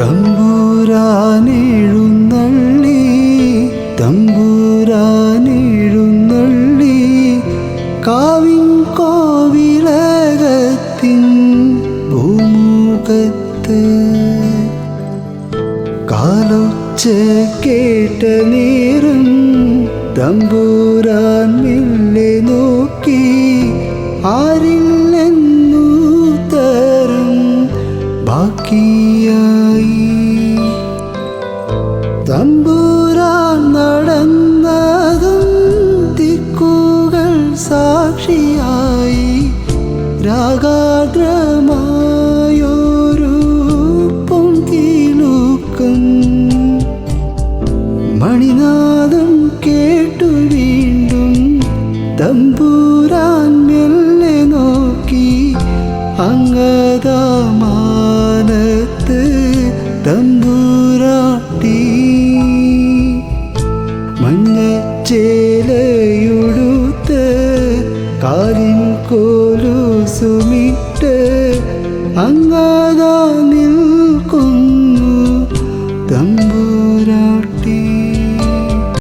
തമ്പൂരാനെഴുന്നള്ളി തമ്പൂരാനെഴുന്നള്ളി കാവിൻ കോവിലകത്തിൻ ഭൂമുഖത്ത്. കാലൊച്ച കേട്ട നേരം തമ്പൂരാൻ മെല്ലെ നോക്കി ആരില്ലെന്നു തരം ബാക്കിയായി തമ്പൂരാൻ നടന്നതും ദിക്കുകൾ സാക്ഷിയായി രാഗാദ്രമായൊരു പൊങ്കിലുക്കം മണിനാദം കേട്ടു വീണ്ടും തമ്പൂരാൻ മെല്ലെ നോക്കി അങ്ങതാമാനത്ത് തമ്പൂരാട്ടി കാലിൻ കോലുസുമിട്ട് അങ്ങാതാ നിൽക്കുന്നു തമ്പൂരാട്ട്